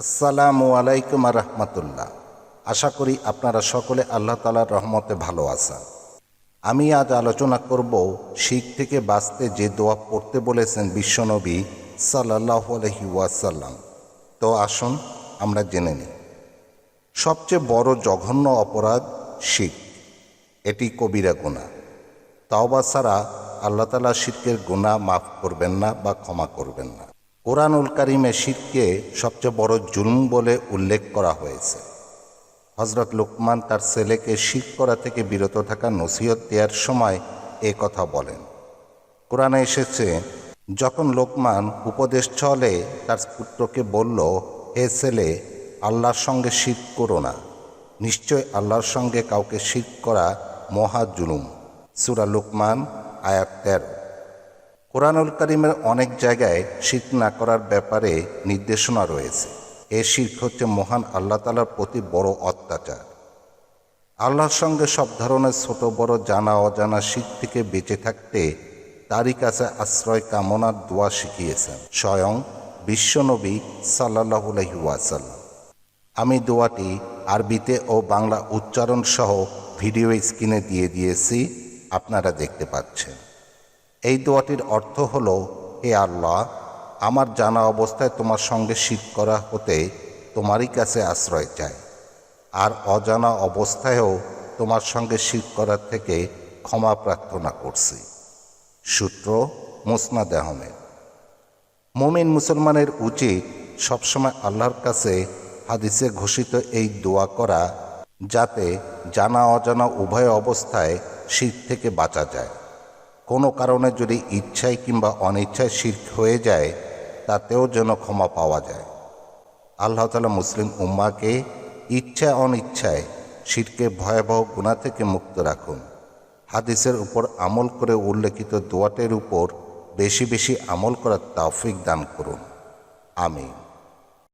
আসসালামু আলাইকুম রহমতুল্লাহ। আশা করি আপনারা সকলে আল্লাহ তালার রহমতে ভালো আছেন। আমি আজ আলোচনা করব শিখ থেকে বাঁচতে যে দোয়া পড়তে বলেছেন বিশ্বনবী সাল্লাহ আলহি ওয়াসাল্লাম। তো আসুন আমরা জেনে নিই। সবচেয়ে বড় জঘন্য অপরাধ শিখ। এটি কবিরা গুণা তাওবা ছাড়া আল্লাহ তালা শিরকের গুণা মাফ করবেন না বা ক্ষমা করবেন না। কোরআনুল কারিমে শিরকে সবচেয়ে বড় জুলুম বলে উল্লেখ করা হয়েছে। হজরত লুকমান তার ছেলেকে শির করা থেকে বিরত থাকা নসিহত দেওয়ার সময় এ কথা বলেন। কোরআনে এসেছে, যখন লোকমান উপদেশ চলে, তার পুত্রকে বলল, হে ছেলে, আল্লাহর সঙ্গে শির করো না। নিশ্চয় আল্লাহর সঙ্গে কাউকে শির করা মহা জুলুম। সুরা লুকমান, আয়াত তেরো কোরআনুল করিমের অনেক জায়গায় শির্ক না করার ব্যাপারে নির্দেশনা রয়েছে। এ শির্ক হচ্ছে মহান আল্লাহ তালার প্রতি বড় অত্যাচার। আল্লাহর সঙ্গে সব ধরনের ছোট, বড়, জানা, অজানা শিখ থেকে বেঁচে থাকতে তারই কাছে আশ্রয়, কামনার দোয়া শিখিয়েছেন স্বয়ং বিশ্বনবী সাল্লাহু ওয়াসাল্লাম। আমি দোয়াটি আরবিতে ও বাংলা উচ্চারণ সহ ভিডিও স্ক্রিনে দিয়ে দিয়েছি, আপনারা দেখতে পাচ্ছেন। এই দোয়াটির অর্থ হল, হে আল্লাহ, আমার জানা অবস্থায় তোমার সঙ্গে শীত করা হতে তোমারই কাছে আশ্রয় চাই। আর অজানা অবস্থায়ও তোমার সঙ্গে শীত করার থেকে ক্ষমা প্রার্থনা করছি। সূত্র মুসনাদ আহমেদ। মুমিন মুসলমানের উচিত সবসময় আল্লাহর কাছে হাদিসে ঘোষিত এই দোয়া করা, যাতে জানা অজানা উভয় অবস্থায় শীত থেকে বাঁচা যায়। কোনো কারণে যদি ইচ্ছায় কিংবা অনিচ্ছায় শির্ক হয়ে যায়, তাতেও যেন ক্ষমা পাওয়া যায়। আল্লাহ তালা মুসলিম উম্মাকে ইচ্ছা অনিচ্ছায় শিরকে ভয়াবহ গুণা থেকে মুক্ত রাখুন। হাদিসের উপর আমল করে উল্লেখিত দোয়াটের উপর বেশি বেশি আমল করার তাওফিক দান করুন। আমিন।